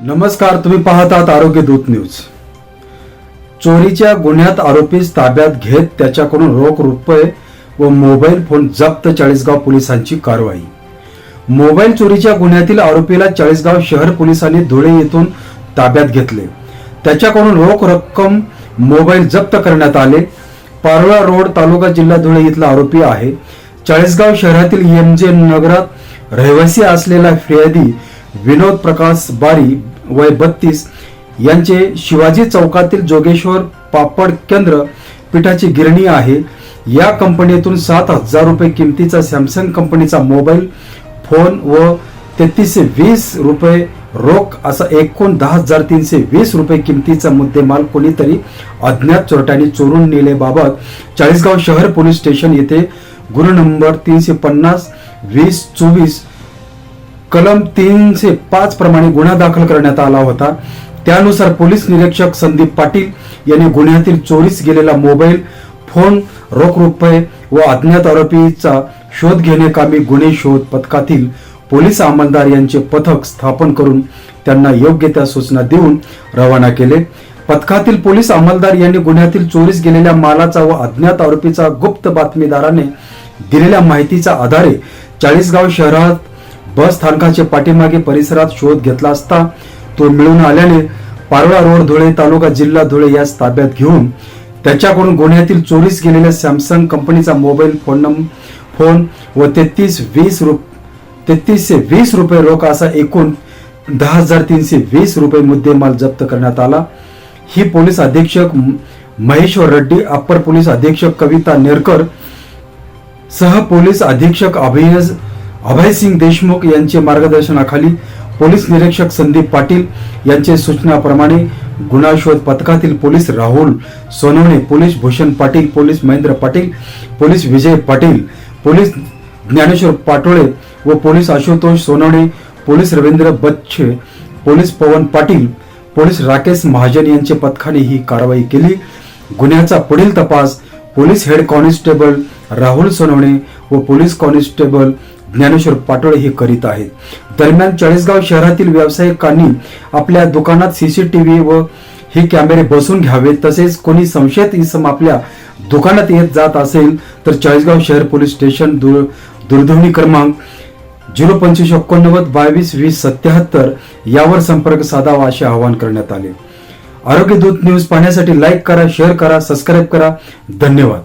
नमस्कार तुम्ही पाहत आहात आरोग्य दूत न्यूज. चोरीच्या गुन्ह्यात आरोपीस ताब्यात घेत त्याच्याकडून रोख रुपये व मोबाईल फोन जप्त चाळीसगाव पोलिसांची कारवाई. मोबाईल चोरीच्या गुन्ह्यातील आरोपीला चाळीसगाव शहर पोलिसांनी धुळे येथून ताब्यात घेतले. त्याच्याकडून रोख रक्कम मोबाईल जप्त करण्यात आले. पारोळा रोड तालुका जिल्हा धुळे इथला आरोपी आहे. चाळीसगाव शहरातील एम जे नगरात रहिवासी असलेला फिर्यादी विनोद प्रकाश बारी वय बत्तीस यांचे शिवाजी चौकातील जोगेश्वर पापड केंद्र पिठाची गिरणी आहे. या कंपनीतून सात हजार रुपये किमतीचा सॅमसंग कंपनीचा मोबाईल फोन व तेहतीसशे वीस रुपये रोख असा एकूण दहा हजार तीनशे वीस रुपये किमतीचा मुद्देमाल कोणीतरी अज्ञात चोरट्यांनी चोरून नेल्याबाबत चाळीसगाव शहर पोलीस स्टेशन येथे गुन्हा नंबर तीनशे पन्नास वीस चोवीस कलम तीनशे पाच प्रमाणे गुन्हा दाखल करण्यात आला होता. त्यानुसार पोलीस निरीक्षक संदीप पाटील यांनी गुन्ह्यातील चोरीस गेलेला मोबाईल फोन रोख रुपये व अज्ञात आरोपीचा शोध घेण्याकामी गुन्हे शोध पथकातील पोलीस अंमलदार यांचे पथक स्थापन करून त्यांना योग्य त्या सूचना देऊन रवाना केले. पथकातील पोलीस अंमलदार यांनी गुन्ह्यातील चोरीस गेलेल्या मालाचा व अज्ञात आरोपीचा गुप्त बातमीदाराने दिलेल्या माहितीच्या आधारे चाळीसगाव शहरात बस स्थानकाचे पाठीमागे परिसरात शोध घेतला असता तो मिळून आल्याने पारोळा रोड धुळे तालुका जिल्हा धुळे यास ताब्यात घेऊन त्याच्याकडून गुन्ह्यातील चोरीस गेलेल्या सॅमसंग कंपनीचा मोबाईल फोन नंबर फोन व तेहतीस वीस रुप तेहतीसशे वीस रुपये रोख असा एकूण दहा हजार तीनशे वीस रुपये मुद्देमाल जप्त करण्यात आला. ही पोलीस अधीक्षक महेश्वर रेड्डी अप्पर पोलीस अधीक्षक कविता नेरकर सह पोलीस अधीक्षक अभय अभयसिंग देशमुख यांचे मार्गदर्शनाखाली पोलीस निरीक्षक संदीप पाटील यांचे सूचनाप्रमाणे गुन्हा शोध पथकातील police Rahul Sonawane police Bhushan Patil police Mahendra Patil police Vijay Patil police Dnyaneshwar Patole व police Ashutosh Sonawane police Ravindra Bachche police Pawan Patil police Rakesh Mahajan यांचे पथकाने ही कारवाई केली. गुन्ह्याचा पुढील तपास police head constable Rahul Sonawane व पोलीस कॉन्स्टेबल ज्ञानेश्वर पाटोळे हे करीत आहेत. दरम्यान चाळीसगाव शहरातील व्यावसायिकांनी आपल्या दुकानात सीसीटीव्ही व हे कॅमेरे बसून घ्यावे तसेच कोणी संशयित इसम आपल्या दुकानात येत जात असेल तर चाळीसगाव शहर पोलीस स्टेशन दूर दूरध्वनी क्रमांक झिरो पंचवीस एकोणनव्वद बावीस वीस सत्याहत्तर यावर संपर्क साधावा असे आवाहन करण्यात आले. आरोग्य दूत न्यूज पाहण्यासाठी लाईक करा शेअर करा सबस्क्राईब करा. धन्यवाद.